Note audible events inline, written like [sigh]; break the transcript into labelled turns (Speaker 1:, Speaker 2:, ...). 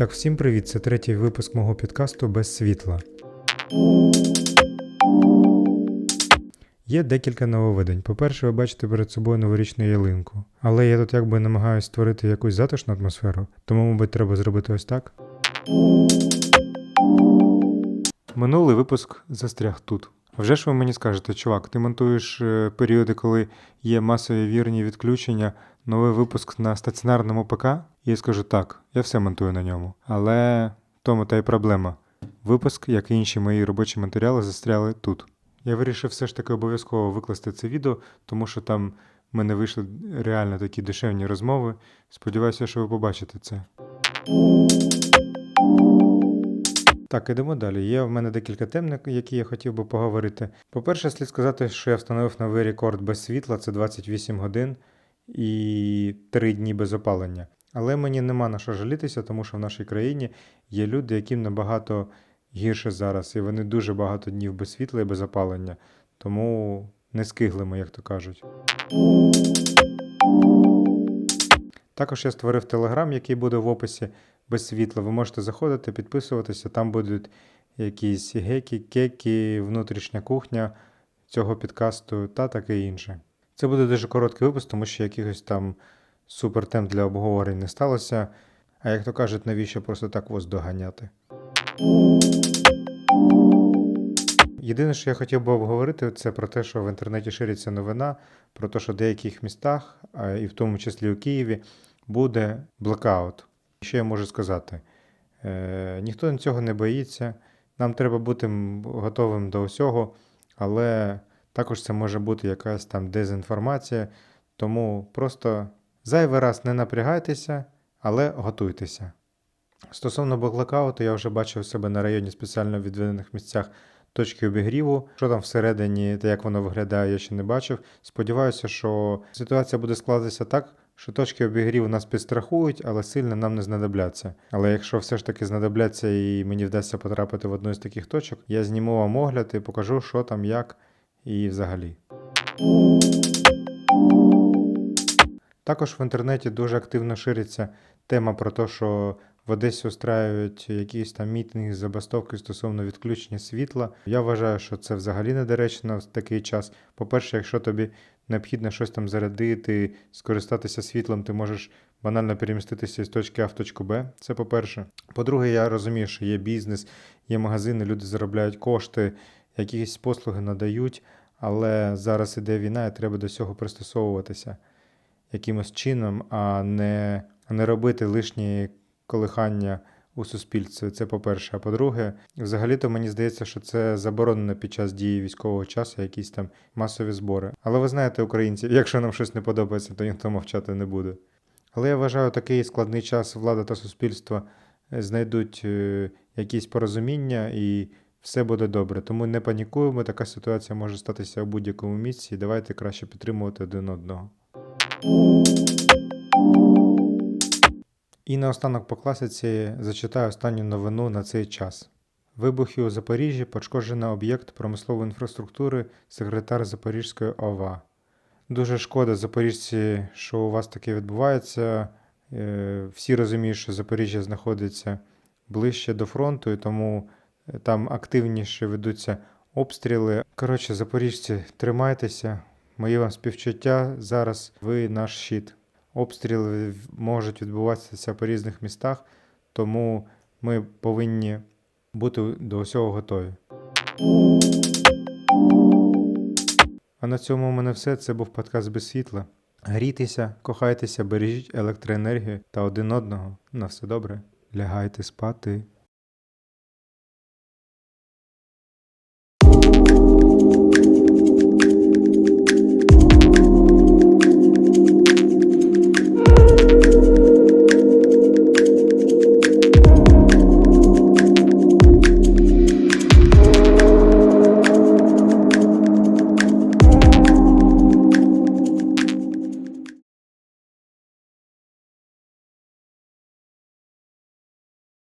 Speaker 1: Так, всім привіт! Це третій випуск мого підкасту без світла. Є декілька нововведень. По-перше, ви бачите перед собою новорічну ялинку. Але я тут якби намагаюся створити якусь затишну атмосферу, тому, мабуть, треба зробити ось так. Минулий випуск застряг тут. Вже ж ви мені скажете, чувак, ти монтуєш е, періоди, коли є масові вірні відключення, новий випуск на стаціонарному ПК? І я скажу так, я все монтую на ньому. Але тому та й проблема. Випуск, як і інші мої робочі матеріали, застряли тут. Я вирішив все ж таки обов'язково викласти це відео, тому що там в мене вийшли реально такі душевні розмови. Сподіваюся, що ви побачите це. Так, ідемо далі. Є в мене декілька тем, які я хотів би поговорити. По-перше, слід сказати, що я встановив новий рекорд без світла, це 28 годин і 3 дні без опалення. Але мені нема на що жалітися, тому що в нашій країні є люди, яким набагато гірше зараз, і вони дуже багато днів без світла і без опалення. Тому не скиглимо, як то кажуть. Також я створив телеграм, який буде в описі без світла. Ви можете заходити, підписуватися, там будуть якісь геки, кеки, внутрішня кухня цього підкасту та таке інше. Це буде дуже короткий випуск, тому що якихось там супертем для обговорень не сталося. А як то кажуть, навіщо просто так вас доганяти? Єдине, що я хотів би обговорити, це про те, що в інтернеті шириться новина, про те, що в деяких містах, і в тому числі у Києві, буде блекаут. Що я можу сказати? Е, ніхто цього не боїться. Нам треба бути готовим до всього, але також це може бути якась там дезінформація. Тому просто зайвий раз не напрягайтеся, але готуйтеся. Стосовно блекауту, я вже бачив себе на районі спеціально відведених місцях точки обігріву. Що там всередині та як воно виглядає, я ще не бачив. Сподіваюся, що ситуація буде складатися так, що точки обігріву нас підстрахують, але сильно нам не знадобляться. Але якщо все ж таки знадобляться і мені вдасться потрапити в одну з таких точок, я зніму вам огляд і покажу, що там, як і взагалі. Також в інтернеті дуже активно шириться тема про те, що в Одесі устраюють якісь там мітинги, забастовки стосовно відключення світла. Я вважаю, що це взагалі недоречно в такий час. По-перше, якщо тобі необхідно щось там зарядити, скористатися світлом, ти можеш банально переміститися з точки А в точку Б. Це по-перше. По-друге, я розумію, що є бізнес, є магазини, люди заробляють кошти, якісь послуги надають, але зараз іде війна, і треба до цього пристосовуватися якимось чином, а не, не робити лишні колихання у суспільстві. Це по-перше. А по-друге, взагалі-то мені здається, що це заборонено під час дії військового часу, якісь там масові збори. Але ви знаєте, українці, [laughs] якщо нам щось не подобається, то ніхто мовчати не буде. Але я вважаю, такий складний час влада та суспільство е, знайдуть е, якісь порозуміння і все буде добре. Тому не панікуємо, така ситуація може статися у будь-якому місці. Давайте краще підтримувати один одного. І наостанок по класиці зачитаю останню новину на цей час. Вибухи у Запоріжжі пошкоджено об'єкт промислової інфраструктури, секретар Запорізької ОВА. Дуже шкода, запоріжці, що у вас таке відбувається. Е, Всі розуміють, що Запоріжжя знаходиться ближче до фронту, і тому е, там активніше ведуться обстріли. Коротше, запоріжці, тримайтеся. Мої вам співчуття. Зараз ви наш щит. Обстріли можуть відбуватися по різних містах, тому ми повинні бути до всього готові. А на цьому у мене все. Це був подкаст без світла. Грійтеся, кохайтеся, бережіть електроенергію та один одного. На все добре. Лягайте спати.